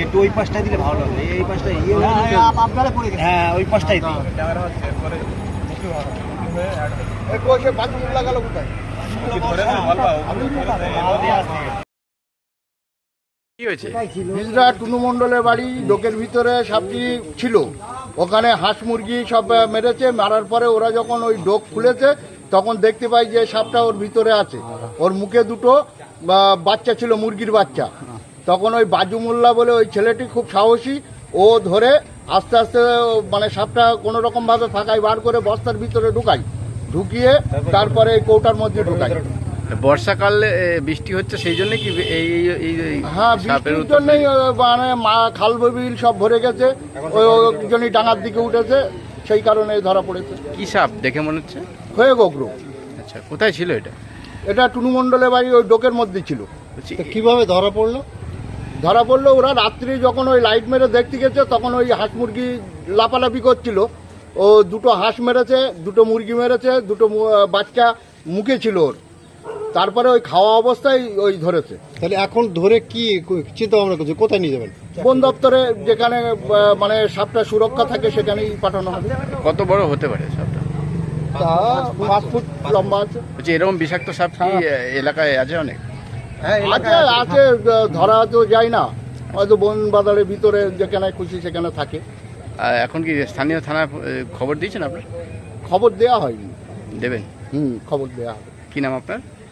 একটু ওই পাশটা দিলে ভালো হবে এই পাশটা ইয়ে হ্যাঁ ওই পাশটাই দিই কি হয়েছে হিজড়া টুনু মণ্ডলের বাড়ি ডোকের ভিতরে সাপটি ছিল। ওখানে হাঁস মুরগি সব মেরেছে। মারার পরে ওরা যখন ওই ডোক খুলেছে, তখন দেখতে পাই যে সাপটা ওর ভিতরে আছে। ওর মুখে দুটো বাচ্চা ছিল, মুরগির বাচ্চা। তখন ওই বাজু মোল্লা বলে ওই ছেলেটি খুব সাহসী। ও ধরে আস্তে আস্তে মানে সাপটা কোনো রকম ভাবে ফাঁকায় বার করে বস্তার ভিতরে ঢুকাই ঢুকিয়ে তারপরে কৌটার মধ্যে ঢুকাই বর্ষাকালে বৃষ্টি হচ্ছে সেই জন্য কি এই এই- হ্যাঁ সাপের বৃষ্টির জন্যই মানে মা খাল বিল সব ভরে গেছে। ওই জন্যই ডাঙার দিকে উঠেছে সেই কারণে ধরা পড়েছে। কি সাপ দেখে মনে হচ্ছে? হয়ে গোগ্র। আচ্ছা কোথায় ছিল এটা? এটা টুনু মণ্ডলের বাড়ি ওই ডোকের মধ্যে ছিল। কীভাবে ধরা পড়ল? ধরা পড়ল ওরা রাত্রি যখন ওই লাইট মেরে দেখতে গেছে তখন ওই হাঁস মুরগি লাপালাপি করছিল। ও দুটো হাঁস মেরেছে দুটো মুরগি মেরেছে দুটো বাচ্চা মুখে ছিল ওর। তারপরে ওই খাওয়া অবস্থায় ওই ধরেছে। তাহলে এখন ধরে কি চিন্তা ভাবনা করছে? কোথায় নিয়ে যাবেন? বন দপ্তরে যেখানে মানে সাপটা সুরক্ষা থাকে সেখানেই পাঠানো হবে। কত বড় হতে পারে সাপটা? তা পাঁচ ফুট লম্বা আছে। বলছি এরকম বিষাক্ত সাপ কি এলাকায় আছে অনেক? আছে আছে। ধরা তো যায় না। হয়তো বন বাজারের ভিতরে যেখানে খুশি সেখানে থাকে। এখন কি স্থানীয় থানা খবর দিয়েছেন আপনার? খবর দেয়া হয়নি। দেবেন? হুম খবর দেয়া হবে। কি নাম আপনার?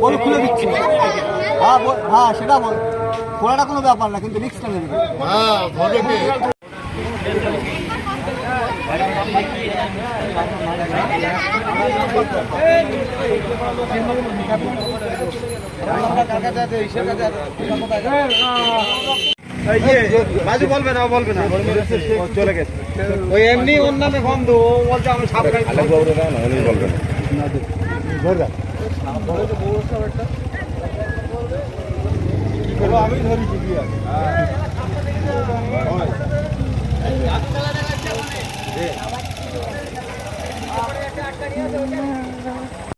বল খুলে দিচ্ছি হ্যাঁ বল- হ্যাঁ সেটা বল খোলাটা কোনো ব্যাপার না কিন্তু রিক্সটা নেবে বাজু বলবে না বলবে না। চলে গেছে। ওই এমনি ওর নামে বন্ধু ও বলছে আমি সাপ খাই আমি ধরেছি কি আর